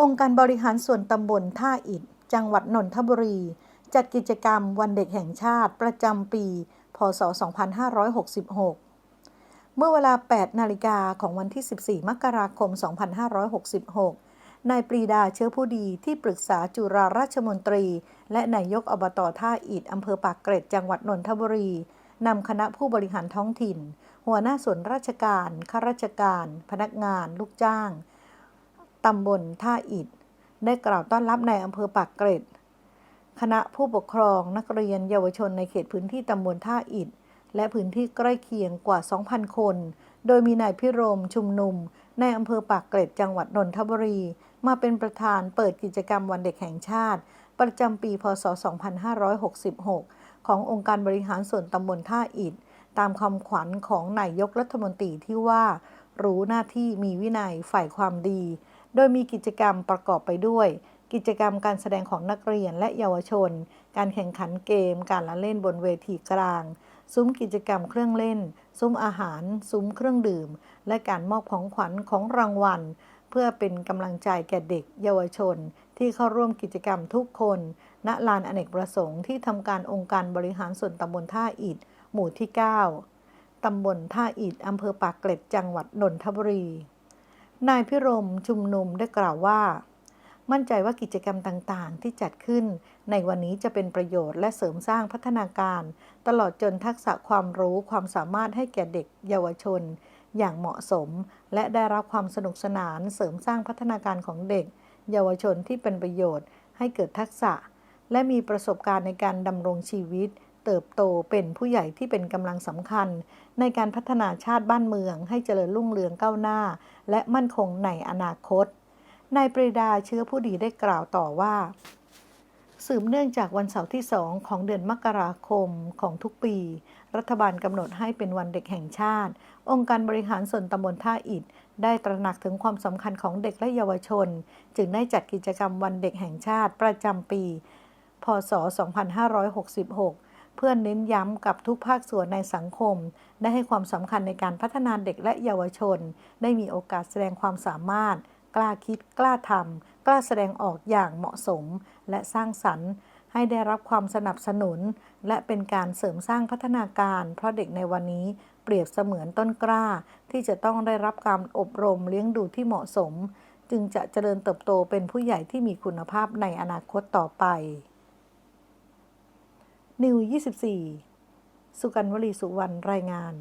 องค์การบริหารส่วนตำบลท่าอิฐ จังหวัดนนทบุรี จัดกิจกรรมวันเด็กแห่งชาติประจำปี พศ 2566 เมื่อเวลา 8 นาฬิกาของวันที่ 14 มกราคม 2566 นายปรีดาเชื้อผู้ดีที่ปรึกษาจุฬาราชมนตรี และนายกอบตท่าอิฐอำเภอปากเกร็ด จังหวัดนนทบุรี นำคณะผู้บริหารท้องถิ่น หัวหน้าส่วนราชการ ข้าราชการ พนักงาน ลูกจ้าง ตำบลท่าอิฐได้กล่าวต้อนรับในอำเภอปากเกร็ด คณะผู้ปกครองนักเรียนเยาวชนในเขตพื้นที่ตำบลท่าอิฐและพื้นที่ใกล้เคียงกว่า 2,000 คน โดยมีนายพิรมชุมนุมในอำเภอปากเกร็ดจังหวัดนนทบุรี มาเป็นประธานเปิดกิจกรรมวันเด็กแห่งชาติ ประจำปี พศ 2566 ขององค์การบริหารส่วนตำบลท่าอิฐตามคำขวัญของนายกรัฐมนตรีที่ว่า รู้หน้าที่มีวินัยฝ่ายความดี โดยมีกิจกรรมประกอบไปด้วย กิจกรรมการแสดงของนักเรียนและเยาวชน การแข่งขันเกม การละเล่นบนเวทีกลาง ซุ้มกิจกรรมเครื่องเล่น ซุ้มอาหาร ซุ้มเครื่องดื่ม และการมอบของขวัญของรางวัล เพื่อเป็นกำลังใจแก่เด็ก เยาวชน ที่เข้าร่วมกิจกรรมทุกคน ณ ลานอเนกประสงค์ที่ทำการองค์การบริหารส่วนตำบลท่าอิฐ หมู่ที่ 9ตำบลท่าอิฐอำเภอปากเกร็ดจังหวัดนนทบุรี นายพิรมชุมนุมได้กล่าวว่า มั่นใจว่ากิจกรรมต่างๆ ที่จัดขึ้น ในวันนี้จะเป็นประโยชน์และเสริมสร้างพัฒนาการ ตลอดจนทักษะความรู้ความสามารถให้แก่เด็กเยาวชน อย่างเหมาะสม และได้รับความสนุกสนานเสริมสร้างพัฒนาการของเด็ก เยาวชนที่เป็นประโยชน์ ให้เกิดทักษะ และมีประสบการณ์ในการดำรงชีวิต เติบโตเป็นผู้ใหญ่ที่เป็นกำลังสำคัญ ในการพัฒนาชาติบ้านเมือง ให้เจริญรุ่งเรืองก้าวหน้า และมั่นคงในอนาคต นายปรีดาเชื้อผู้ดีได้กล่าวต่อว่า สืบเนื่องจากวันเสาร์ที่สองของเดือนมกราคมของทุกปี รัฐบาลกำหนดให้เป็นวันเด็กแห่งชาติ องค์การบริหารส่วนตำบลท่าอิฐได้ตระหนักถึงความสำคัญของเด็กและเยาวชน จึงได้จัดกิจกรรมวันเด็กแห่งชาติประจำปี พศ 2566 เพื่อเน้นย้ำกับทุกภาคส่วนในสังคม ได้ให้ความสำคัญในการพัฒนาเด็กและเยาวชน ได้มีโอกาสแสดงความสามารถ กล้าคิดกล้าทำกล้าแสดงออกอย่างเหมาะสม และสร้างสรรค์ให้ได้รับความสนับสนุน และเป็นการเสริมสร้างพัฒนาการ เพราะเด็กในวันนี้เปรียบเสมือนต้นกล้า ที่จะต้องได้รับการอบรมเลี้ยงดูที่เหมาะสม จึงจะเจริญเติบโตเป็นผู้ใหญ่ที่มีคุณภาพในอนาคตต่อไป นิว 24 สุกันวลีสุวรรณรายงาน